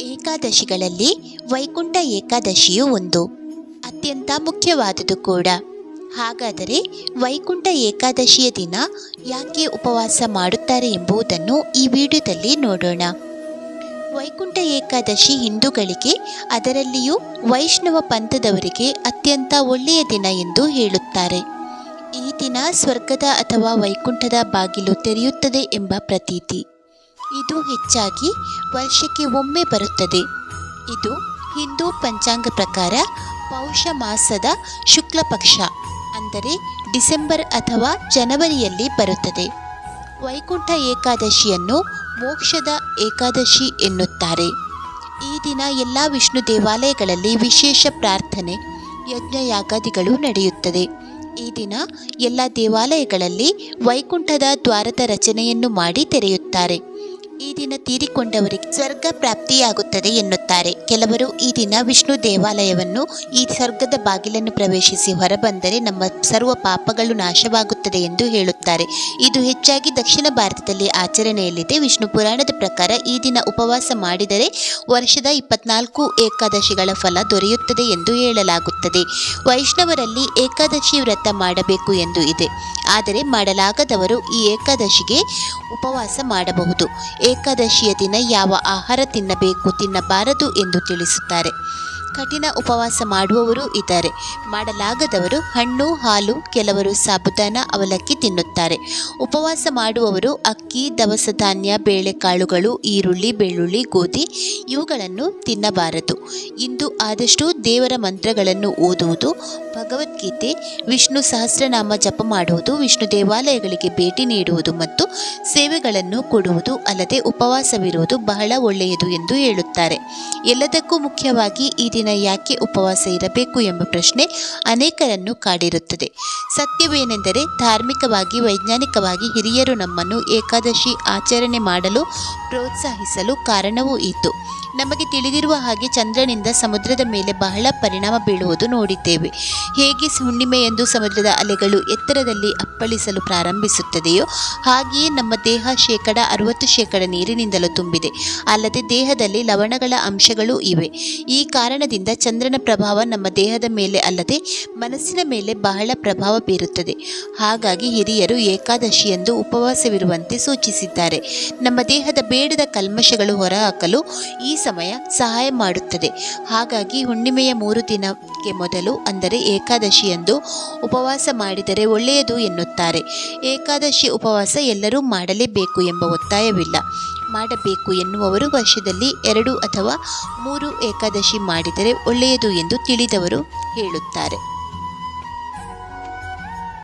ಏಕಾದಶಿಗಳಲ್ಲಿ ವೈಕುಂಠ ಏಕಾದಶಿಯು ಒಂದು, ಅತ್ಯಂತ ಮುಖ್ಯವಾದುದು ಕೂಡ. ಹಾಗಾದರೆ ವೈಕುಂಠ ಏಕಾದಶಿಯ ದಿನ ಯಾಕೆ ಉಪವಾಸ ಮಾಡುತ್ತಾರೆ ಎಂಬುದನ್ನು ಈ ವಿಡಿಯೋದಲ್ಲಿ ನೋಡೋಣ. ವೈಕುಂಠ ಏಕಾದಶಿ ಹಿಂದೂಗಳಿಗೆ ಅದರಲ್ಲಿಯೂ ವೈಷ್ಣವ ಪಂಥದವರಿಗೆ ಅತ್ಯಂತ ಒಳ್ಳೆಯ ದಿನ ಎಂದು ಹೇಳುತ್ತಾರೆ. ಈ ದಿನ ಸ್ವರ್ಗದ ಅಥವಾ ವೈಕುಂಠದ ಬಾಗಿಲು ತೆರೆಯುತ್ತದೆ ಎಂಬ ಪ್ರತೀತಿ. ಇದು ಹೆಚ್ಚಾಗಿ ವರ್ಷಕ್ಕೆ ಒಮ್ಮೆ ಬರುತ್ತದೆ. ಇದು ಹಿಂದೂ ಪಂಚಾಂಗ ಪ್ರಕಾರ ಪೌಷ ಮಾಸದ ಶುಕ್ಲ ಪಕ್ಷ, ಅಂದರೆ ಡಿಸೆಂಬರ್ ಅಥವಾ ಜನವರಿಯಲ್ಲಿ ಬರುತ್ತದೆ. ವೈಕುಂಠ ಏಕಾದಶಿಯನ್ನು ಮೋಕ್ಷದ ಏಕಾದಶಿ ಎನ್ನುತ್ತಾರೆ. ಈ ದಿನ ಎಲ್ಲ ವಿಷ್ಣು ದೇವಾಲಯಗಳಲ್ಲಿ ವಿಶೇಷ ಪ್ರಾರ್ಥನೆ ಯಜ್ಞ ಯಾಗಾದಿಗಳು ನಡೆಯುತ್ತದೆ. ಈ ದಿನ ಎಲ್ಲ ದೇವಾಲಯಗಳಲ್ಲಿ ವೈಕುಂಠದ ದ್ವಾರದ ರಚನೆಯನ್ನು ಮಾಡಿ ತೆರೆಯುತ್ತಾರೆ. ಈ ದಿನ ತೀರಿಕೊಂಡವರಿಗೆ ಸ್ವರ್ಗ ಪ್ರಾಪ್ತಿಯಾಗುತ್ತದೆ ಎನ್ನುತ್ತಾರೆ. ಕೆಲವರು ಈ ದಿನ ವಿಷ್ಣು ದೇವಾಲಯವನ್ನು, ಈ ಸ್ವರ್ಗದ ಬಾಗಿಲನ್ನು ಪ್ರವೇಶಿಸಿ ಹೊರಬಂದರೆ ನಮ್ಮ ಸರ್ವ ಪಾಪಗಳು ನಾಶವಾಗುತ್ತದೆ ಎಂದು ಹೇಳುತ್ತಾರೆ. ಇದು ಹೆಚ್ಚಾಗಿ ದಕ್ಷಿಣ ಭಾರತದಲ್ಲಿ ಆಚರಣೆಯಲ್ಲಿದೆ. ವಿಷ್ಣು ಪುರಾಣದ ಪ್ರಕಾರ ಈ ದಿನ ಉಪವಾಸ ಮಾಡಿದರೆ ವರ್ಷದ ಇಪ್ಪತ್ನಾಲ್ಕು ಏಕಾದಶಿಗಳ ಫಲ ದೊರೆಯುತ್ತದೆ ಎಂದು ಹೇಳಲಾಗುತ್ತದೆ. ವೈಷ್ಣವರಲ್ಲಿ ಏಕಾದಶಿ ವ್ರತ ಮಾಡಬೇಕು ಎಂದು ಇದೆ. ಆದರೆ ಮಾಡಲಾಗದವರು ಈ ಏಕಾದಶಿಗೆ ಉಪವಾಸ ಮಾಡಬಹುದು. ಏಕಾದಶಿಯ ದಿನ ಯಾವ ಆಹಾರ ತಿನ್ನಬೇಕು ತಿನ್ನಬಾರದು ಎಂದು ತಿಳಿಸುತ್ತಾರೆ. ಕಠಿಣ ಉಪವಾಸ ಮಾಡುವವರು ಇದ್ದಾರೆ. ಮಾಡಲಾಗದವರು ಹಣ್ಣು, ಹಾಲು, ಕೆಲವರು ಸಾಬುದಾನ ಅವಲಕ್ಕಿ ತಿನ್ನುತ್ತಾರೆ. ಉಪವಾಸ ಮಾಡುವವರು ಅಕ್ಕಿ, ದವಸ ಧಾನ್ಯ, ಬೇಳೆಕಾಳುಗಳು, ಈರುಳ್ಳಿ, ಬೆಳ್ಳುಳ್ಳಿ, ಗೋಧಿ ಇವುಗಳನ್ನು ತಿನ್ನಬಾರದು. ಇಂದು ಆದಷ್ಟು ದೇವರ ಮಂತ್ರಗಳನ್ನು ಓದುವುದು, ಭಗವದ್ಗೀತೆ, ವಿಷ್ಣು ಸಹಸ್ರನಾಮ ಜಪ ಮಾಡುವುದು, ವಿಷ್ಣು ದೇವಾಲಯಗಳಿಗೆ ಭೇಟಿ ನೀಡುವುದು ಮತ್ತು ಸೇವೆಗಳನ್ನು ಕೊಡುವುದು ಅಲ್ಲದೆ ಉಪವಾಸವಿರುವುದು ಬಹಳ ಒಳ್ಳೆಯದು ಎಂದು ಹೇಳುತ್ತಾರೆ. ಎಲ್ಲದಕ್ಕೂ ಮುಖ್ಯವಾಗಿ ಈ ದಿನ ಯಾಕೆ ಉಪವಾಸ ಇರಬೇಕು ಎಂಬ ಪ್ರಶ್ನೆ ಅನೇಕರನ್ನು ಕಾಡಿರುತ್ತದೆ. ಸತ್ಯವೇನೆಂದರೆ ಧಾರ್ಮಿಕವಾಗಿ, ವೈಜ್ಞಾನಿಕವಾಗಿ ಹಿರಿಯರು ನಮ್ಮನ್ನು ಏಕಾದಶಿ ಆಚರಣೆ ಮಾಡಲು ಪ್ರೋತ್ಸಾಹಿಸಲು ಕಾರಣವೂ ಇತ್ತು. ನಮಗೆ ತಿಳಿದಿರುವ ಹಾಗೆ ಚಂದ್ರನಿಂದ ಸಮುದ್ರದ ಮೇಲೆ ಬಹಳ ಪರಿಣಾಮ ಬೀಳುವುದು ನೋಡಿದ್ದೇವೆ. ಹೇಗೆ ಹುಣ್ಣಿಮೆಯಂದು ಸಮುದ್ರದ ಅಲೆಗಳು ಎತ್ತರದಲ್ಲಿ ಅಪ್ಪಳಿಸಲು ಪ್ರಾರಂಭಿಸುತ್ತದೆಯೋ, ಹಾಗೆಯೇ ನಮ್ಮ ದೇಹ ಶೇಕಡ ಅರವತ್ತು ಶೇಕಡ ನೀರಿನಿಂದಲೂ ತುಂಬಿದೆ. ಅಲ್ಲದೆ ದೇಹದಲ್ಲಿ ಲವಣಗಳ ಅಂಶಗಳೂ ಇವೆ. ಈ ಕಾರಣದಿಂದ ಚಂದ್ರನ ಪ್ರಭಾವ ನಮ್ಮ ದೇಹದ ಮೇಲೆ ಅಲ್ಲದೆ ಮನಸ್ಸಿನ ಮೇಲೆ ಬಹಳ ಪ್ರಭಾವ ಬೀರುತ್ತದೆ. ಹಾಗಾಗಿ ಹಿರಿಯರು ಏಕಾದಶಿಯಂದು ಉಪವಾಸವಿರುವಂತೆ ಸೂಚಿಸಿದ್ದಾರೆ. ನಮ್ಮ ದೇಹದ ಬೇಡದ ಕಲ್ಮಶಗಳು ಹೊರಹಾಕಲು ಈ ಸಮಯ ಸಹಾಯ ಮಾಡುತ್ತದೆ. ಹಾಗಾಗಿ ಹುಣ್ಣಿಮೆಯ ಮೂರು ದಿನಕ್ಕೆ ಮೊದಲು, ಅಂದರೆ ಏಕಾದಶಿಯಂದು ಉಪವಾಸ ಮಾಡಿದರೆ ಒಳ್ಳೆಯದು ಎನ್ನುತ್ತಾರೆ. ಏಕಾದಶಿ ಉಪವಾಸ ಎಲ್ಲರೂ ಮಾಡಲೇಬೇಕು ಎಂಬ ಒತ್ತಾಯವಿಲ್ಲ. ಮಾಡಬೇಕು ಎನ್ನುವವರು ವರ್ಷದಲ್ಲಿ ಎರಡು ಅಥವಾ ಮೂರು ಏಕಾದಶಿ ಮಾಡಿದರೆ ಒಳ್ಳೆಯದು ಎಂದು ತಿಳಿದವರು ಹೇಳುತ್ತಾರೆ.